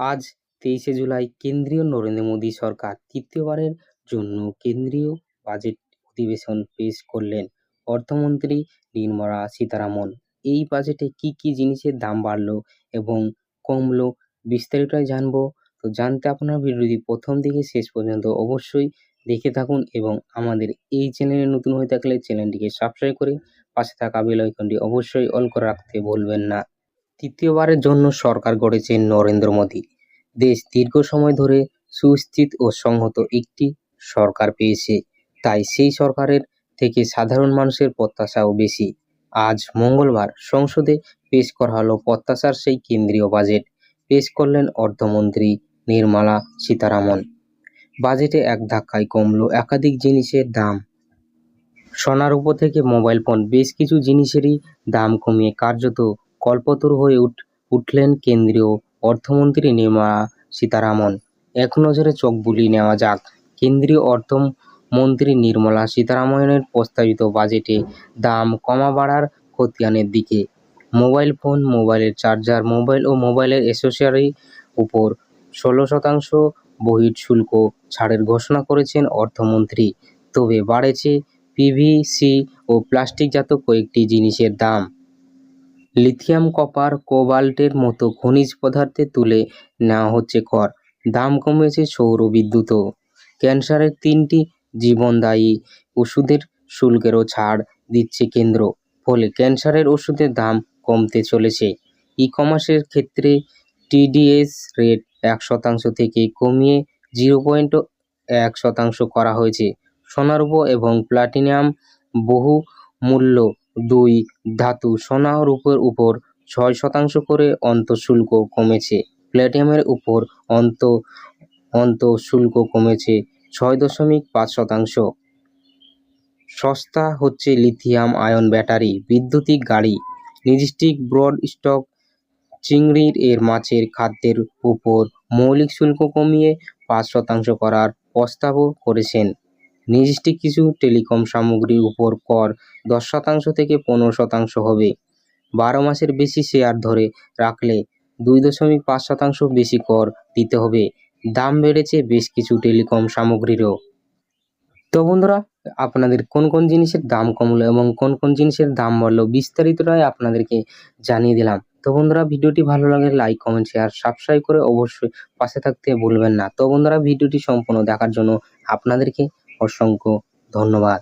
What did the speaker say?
আজ তেইশে জুলাই কেন্দ্রীয় নরেন্দ্র মোদী সরকার তৃতীয়বারের জন্য কেন্দ্রীয় বাজেট অধিবেশন পেশ করলেন অর্থমন্ত্রী নির্মলা সীতারামন। এই বাজেটে কি কি জিনিসের দাম বাড়লো এবং কমলো বিস্তারিতই জানব। তো জানতে আপনার ভিডিওটি প্রথম থেকে শেষ পর্যন্ত অবশ্যই দেখে থাকুন এবং আমাদের এই চ্যানেলে নতুন হয়ে থাকলে চ্যানেলটিকে সাবস্ক্রাইব করে পাশে থাকা বেল আইকনটি অবশ্যই অল করে রাখতে ভুলবেন না। তৃতীয়বারের জন্য সরকার গড়েছেন নরেন্দ্র মোদী। দেশ দীর্ঘ সময় ধরে সুস্থিত ও সংহত একটি সরকার পেয়েছে। তাই সেই সরকারের থেকে সাধারণ মানুষের প্রত্যাশাও বেশি। আজ মঙ্গলবার সংসদে পেশ করা হলো প্রত্যাশার সেই কেন্দ্রীয় বাজেট। পেশ করলেন অর্থমন্ত্রী নির্মলা সীতারামন। বাজেটে এক ধাক্কায় কমলো একাধিক জিনিসের দাম। সোনার উপর থেকে মোবাইল ফোন, বেশ কিছু জিনিসেরই দাম কমিয়ে কার্যত কল্পতরু হয়ে উঠ, উঠলেন কেন্দ্রীয় অর্থমন্ত্রী নির্মলা সীতারামন। এক নজরে চোখ বুলিয়ে নেওয়া যাক। কেন্দ্রীয় অর্থমন্ত্রী নির্মলা সীতারামনের প্রস্তাবিত বাজেটে দাম কমা বাড়ার খতিয়ানের দিকে। মোবাইল ফোন, মোবাইলের চার্জার, মোবাইল ও মোবাইলের অ্যাসেসরি উপর ষোলো শতাংশ বহির শুল্ক ছাড়ের ঘোষণা করেছেন অর্থমন্ত্রী। তবে বাড়েছে পিভিসি ও প্লাস্টিকজাত কয়েকটি জিনিসের দাম। লিথিয়াম, কপার, কোবাল্টের মতো খনিজ পদার্থে তুলে নেওয়া হচ্ছে কর। দাম কমেছে সৌর বিদ্যুৎও। ক্যান্সারের তিনটি জীবনদায়ী ওষুধের শুল্কেরও ছাড় দিচ্ছে কেন্দ্র, ফলে ক্যান্সারের ওষুধের দাম কমতে চলেছে। ই কমার্সের ক্ষেত্রে টিডিএস রেট এক শতাংশ থেকে কমিয়ে জিরো পয়েন্ট এক শতাংশ করা হয়েছে। সোনারূপ এবং প্লাটিনাম বহু মূল্য দুই ধাতু সোনা ও রূপের উপর ছয় শতাংশ করে অন্তঃশুল্ক কমেছে। প্ল্যাটিনামের উপর অন্ত, অন্তঃশুল্ক কমেছে ছয় দশমিক পাঁচ শতাংশ। সস্তা হচ্ছে লিথিয়াম আয়ন ব্যাটারি, বৈদ্যুতিক গাড়ি লজিস্টিক ব্রড স্টক চিংড়ির এর মাছের খাদ্যের উপর মৌলিক শুল্ক কমিয়ে পাঁচ শতাংশ করার প্রস্তাবও করেছেন। নির্দিষ্ট কিছু টেলিকম সামগ্রীর উপর কর দশ শতাংশ থেকে পনেরো শতাংশ হবে। বারো মাসের বেশি শেয়ার ধরে রাখলে দুই দশমিক পাঁচ শতাংশ বেশি কর দিতে হবে। দাম বেড়েছে বেশ কিছু টেলিকম সামগ্রীরও। তো বন্ধুরা, আপনাদের কোন কোন জিনিসের দাম কমলো এবং কোন কোন জিনিসের দাম বাড়লো বিস্তারিতটাই আপনাদেরকে জানিয়ে দিলাম। তো বন্ধুরা, ভিডিওটি ভালো লাগলে লাইক, কমেন্ট, শেয়ার, সাবস্ক্রাইব করে অবশ্যই পাশে থাকতে ভুলবেন না। তো বন্ধুরা, ভিডিওটি সম্পূর্ণ দেখার জন্য আপনাদেরকে অসংখ্য ধন্যবাদ।